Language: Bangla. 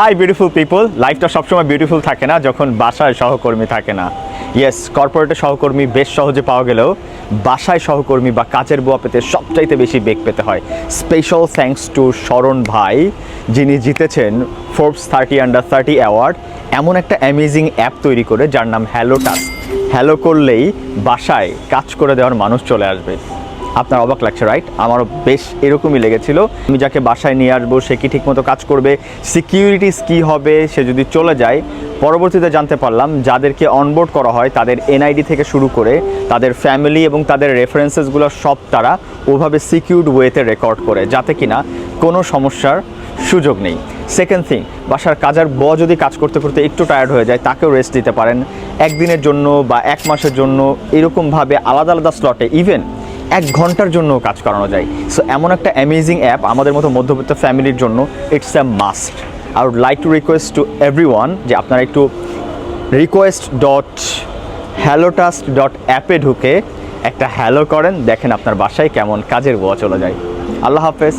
হাই বিউটিফুল পিপল লাইফটা সবসময় বিউটিফুল থাকে না, যখন বাসায় সহকর্মী থাকে না। ইয়েস কর্পোরেটে সহকর্মী বেশ সহজে পাওয়া গেলেও বাসায় সহকর্মী বা কাজের বুয়া পেতে সবচাইতে বেশি বেগ পেতে হয়। স্পেশাল থ্যাঙ্কস টু শরণ ভাই, যিনি জিতেছেন Forbes thirty under thirty award এমন একটা অ্যামেজিং অ্যাপ তৈরি করে, যার নাম হ্যালো টাস্ক হ্যালো করলেই বাসায় কাজ করে দেওয়ার মানুষ চলে আসবে। আপনার অবাক লাগছে রাইট আমারও বেশ এরকমই লেগেছিল। আমি যাকে বাসায় নিয়ে আসব, সে কি ঠিকমতো কাজ করবে সিকিউরিটিস কী হবে, সে যদি চলে যায়, পরবর্তীতে জানতে পারলাম, যাদেরকে অনবোর্ড করা হয়, তাদের এনআইডি থেকে শুরু করে, তাদের ফ্যামিলি এবং তাদের রেফারেন্সেসগুলো সব তারা ওভাবে সিকিউরড ওয়েতে রেকর্ড করে, যাতে কিনা কোনো সমস্যার সুযোগ নেই। সেকেন্ড থিং বাসার কাজার ব যদি কাজ করতে করতে একটু টায়ার্ড হয়ে যায়, তাকেও রেস্ট দিতে পারেন। একদিনের জন্য বা এক মাসের জন্য এরকমভাবে আলাদা আলাদা স্লটে ইভেন এক ঘণ্টার জন্য কাজ করানো যায়। সো এমন একটা অ্যামেজিং অ্যাপ আমাদের মতো মধ্যবিত্ত ফ্যামিলির জন্য it's a must I would like to request to every যে আপনারা একটু রিকোয়েস্ট ডট হ্যালোটাস্ট ডট অ্যাপে ঢুকে একটা হ্যালো করেন, দেখেন আপনার বাসায় কেমন কাজের বোয়া চলে যায়। আল্লাহ হাফেজ।